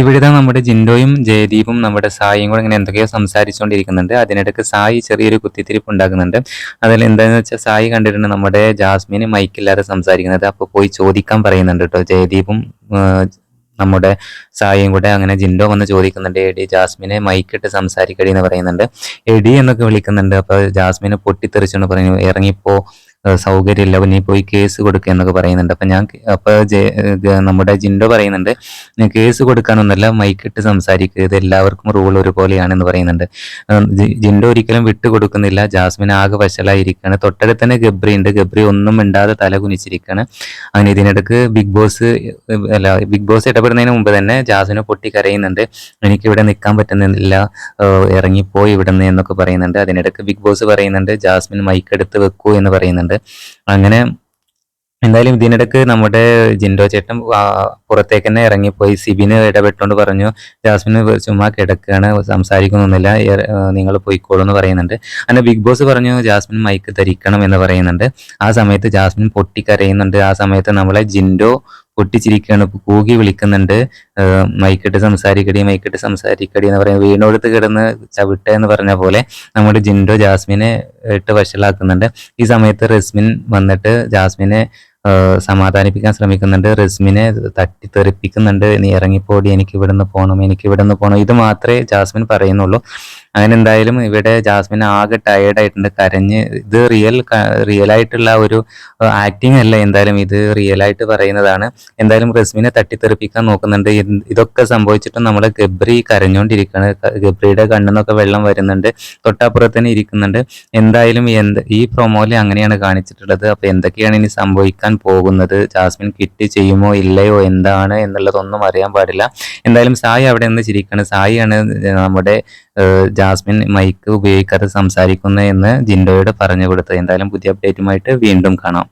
ഇവിടെ നമ്മുടെ ജിൻഡോയും ജയദീപും നമ്മുടെ സായിയും കൂടെ ഇങ്ങനെ എന്തൊക്കെയോ സംസാരിച്ചുകൊണ്ടിരിക്കുന്നുണ്ട്. അതിനിടയ്ക്ക് സായി ചെറിയൊരു കുത്തിത്തിരിപ്പ് ഉണ്ടാക്കുന്നുണ്ട്. അതിൽ എന്താണെന്ന് വെച്ചാൽ സായി കണ്ടിട്ടുണ്ട് നമ്മുടെ ജാസ്മിന് മൈക്കില്ലാതെ സംസാരിക്കുന്നത്. അപ്പോൾ പോയി ചോദിക്കാൻ പറയുന്നുണ്ട് കേട്ടോ. ജയദീപും നമ്മുടെ സായിയും കൂടെ അങ്ങനെ ജിൻഡോ വന്ന് ചോദിക്കുന്നുണ്ട്. എടി ജാസ്മിനെ മൈക്കിട്ട് സംസാരിക്കടി എന്ന് പറയുന്നുണ്ട്. എടി എന്നൊക്കെ വിളിക്കുന്നുണ്ട്. അപ്പോൾ ജാസ്മിനെ പൊട്ടിത്തെറിച്ചുകൊണ്ട് പറയുന്നു ഇറങ്ങിപ്പോ സൗകര്യമില്ല നീ പോയി കേസ് കൊടുക്കുക എന്നൊക്കെ പറയുന്നുണ്ട്. അപ്പം ഞാൻ അപ്പോൾ നമ്മുടെ ജിൻഡോ പറയുന്നുണ്ട് ഞാൻ കേസ് കൊടുക്കാനൊന്നല്ല മൈക്കിട്ട് സംസാരിക്കുക ഇത് എല്ലാവർക്കും റൂൾ ഒരുപോലെയാണെന്ന് പറയുന്നുണ്ട്. ജിൻഡോ ഒരിക്കലും വിട്ടു കൊടുക്കുന്നില്ല. ജാസ്മിൻ ആകെ വശലായിരിക്കുകയാണ് തൊട്ടടുത്ത് തന്നെ ഗബ്രി ഉണ്ട്. ഗബ്രി ഒന്നും മിണ്ടാതെ തല കുനിച്ചിരിക്കുകയാണ് അങ്ങനെ ഇതിനിടക്ക് ബിഗ് ബോസ് അല്ല ബിഗ് ബോസ് ഇടപെടുന്നതിന് മുമ്പ് തന്നെ ജാസ്മിനെ പൊട്ടി കരയുന്നുണ്ട് എനിക്കിവിടെ നിൽക്കാൻ പറ്റുന്നില്ല. ഇറങ്ങിപ്പോയി ഇവിടുന്ന് എന്നൊക്കെ പറയുന്നുണ്ട്. അതിനിടക്ക് ബിഗ് ബോസ് പറയുന്നുണ്ട് ജാസ്മിൻ മൈക്ക് എടുത്ത് വെക്കൂ എന്ന് പറയുന്നുണ്ട്. അങ്ങനെ എന്തായാലും ഇതിനിടക്ക് നമ്മുടെ ജിൻഡോ ചേട്ടൻ പുറത്തേക്ക് തന്നെ ഇറങ്ങിപ്പോയി. സിബിന് ഇടപെട്ടുകൊണ്ട് പറഞ്ഞു ജാസ്മിന് ചുമ്മാ കിടക്കുകയാണ് സംസാരിക്കുന്നൊന്നുമില്ല നിങ്ങൾ പോയിക്കോളൂ എന്ന് പറയുന്നുണ്ട്. അങ്ങനെ ബിഗ് ബോസ് പറഞ്ഞു ജാസ്മിൻ മൈക്ക് ധരിക്കണം എന്ന് പറയുന്നുണ്ട്. ആ സമയത്ത് ജാസ്മിൻ പൊട്ടിക്കരയുന്നുണ്ട്. ആ സമയത്ത് നമ്മളെ ജിൻഡോ പൊട്ടിച്ചിരിക്കുകയാണ്. കൂകി വിളിക്കുന്നുണ്ട്. മൈക്കിട്ട് സംസാരിക്കടി മൈക്കിട്ട് സംസാരിക്കടി എന്ന് പറയുന്നത് വീണോടുത്ത് കിടന്ന് ചവിട്ട എന്ന് പറഞ്ഞ പോലെ നമ്മുടെ ജിൻഡോ ജാസ്മിനെ ഇട്ട് വഷളാക്കുന്നുണ്ട്. ഈ സമയത്ത് റസ്മിൻ വന്നിട്ട് ജാസ്മിനെ സമാധാനിപ്പിക്കാൻ ശ്രമിക്കുന്നുണ്ട്. റിസ്മിനെ തട്ടിത്തെറിപ്പിക്കുന്നുണ്ട് നീ ഇറങ്ങിപ്പോടി എനിക്ക് ഇവിടുന്ന് പോകണം എനിക്ക് ഇവിടുന്ന് പോകണം ഇത് മാത്രമേ ജാസ്മിൻ പറയുന്നുള്ളൂ. അങ്ങനെ എന്തായാലും ഇവിടെ ജാസ്മിൻ ആകെ ടയേർഡായിട്ടുണ്ട് കരഞ്ഞ് ഇത് റിയൽ റിയൽ ആയിട്ടുള്ള ഒരു ആക്ടിങ് അല്ല എന്തായാലും ഇത് റിയൽ ആയിട്ട് പറയുന്നതാണ്. എന്തായാലും റസ്മിനെ തട്ടിത്തെറിപ്പിക്കാൻ നോക്കുന്നുണ്ട്. ഇത് ഇതൊക്കെ സംഭവിച്ചിട്ട് നമ്മൾ ഗബ്രി കരഞ്ഞുകൊണ്ടിരിക്കുകയാണ് ഗബ്രിയുടെ കണ്ണെന്നൊക്കെ വെള്ളം വരുന്നുണ്ട്. തൊട്ടപ്പുറത്ത് തന്നെ ഇരിക്കുന്നുണ്ട്. എന്തായാലും എന്ത് ഈ പ്രൊമോയിൽ അങ്ങനെയാണ് കാണിച്ചിട്ടുള്ളത്. അപ്പോൾ എന്തൊക്കെയാണ് ഇനി സംഭവിക്കാൻ പോകുന്നത്? ജാസ്മിൻ കിറ്റ് ചെയ്യുമോ ഇല്ലയോ എന്താണ് എന്നുള്ളതൊന്നും അറിയാൻ പാടില്ല. എന്തായാലും സായി അവിടെ നിന്ന് ചിരിക്കാണ്. സായിയാണ് നമ്മുടെ ജാസ്മിൻ മൈക്ക് ഉപയോഗിക്കാതെ സംസാരിക്കുന്നത് എന്ന് ജിൻഡോയോട് പറഞ്ഞു കൊടുത്തത്. എന്തായാലും പുതിയ അപ്ഡേറ്റുമായിട്ട് വീണ്ടും കാണാം.